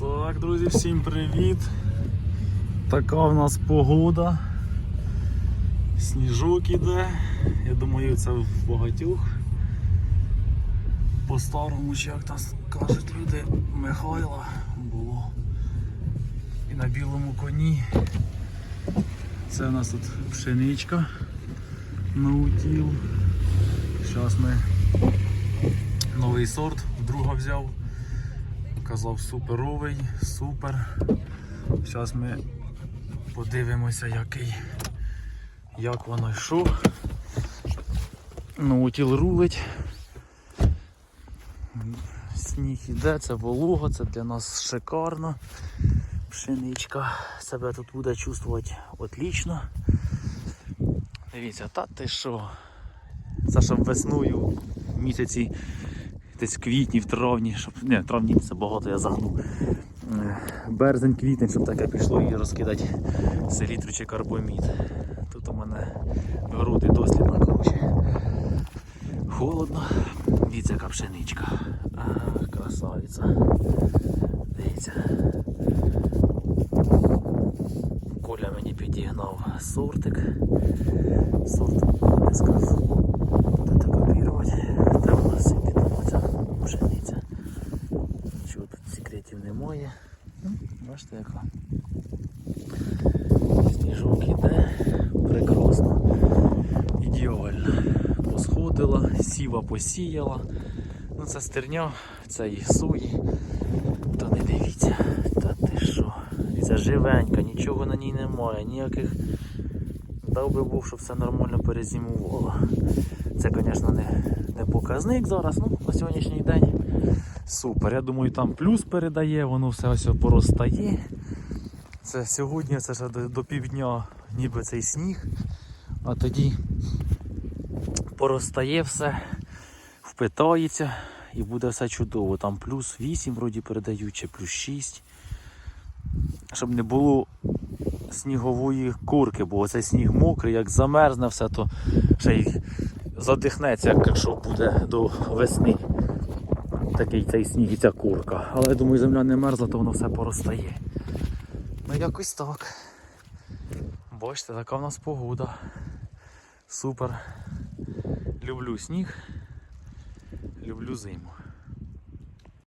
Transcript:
Так, друзі, всім привіт. Така в нас погода. Сніжок іде. Я думаю, це в багатьох. По-старому, як там кажуть люди, Михайла було. І на білому коні. Це у нас тут пшеничка наутіл. Зараз ми новий сорт вдруга взяв. Казав суперовий, супер. Зараз ми подивимося, який, як воно йшов. Наутіл рулить. Сніг іде, це волога, це для нас шикарно. Пшеничка себе тут буде чувствувати отлично. Дивіться, та ти що? Це щоб весною місяці десь в квітні, в травні, щоб. Не, в травні це багато я загнув. Е, Березень, квітень, щоб таке пішло і розкидати селітру чи карбомід. Тут у мене груди дослідно, коротше. Холодно. Дивіться, яка пшеничка. А, красавиця. Дивіться. Коля мені підігнав сортик. Сорт не скажу. Секретів. Ну, Бачите яка. Сніжок іде. Прекрасно. Ідеально. Посходила, сіва посіяла. Ну це стерня, це і сої. Та не дивіться, та ти що? І це живенька, нічого на ній немає, ніяких. Дав би Бог, щоб все нормально перезимувало. Це, звісно, не, не показник зараз, ну на сьогоднішній день супер. Я думаю, там плюс передає, воно все ось поростає. Це сьогодні, це ще до, до півдня, ніби цей сніг, а тоді поростає все, впитається і буде все чудово. Там плюс 8 вроді передають, чи плюс 6. Щоб не було снігової курки, бо цей сніг мокрий, як замерзне все, то ще й задихнеться, якщо буде до весни. Такий цей сніг і ця курка. Але я думаю, земля не мерзла, то воно все поростає. Ну якось так. Бачите, така в нас погода. Супер. Люблю сніг. Люблю зиму.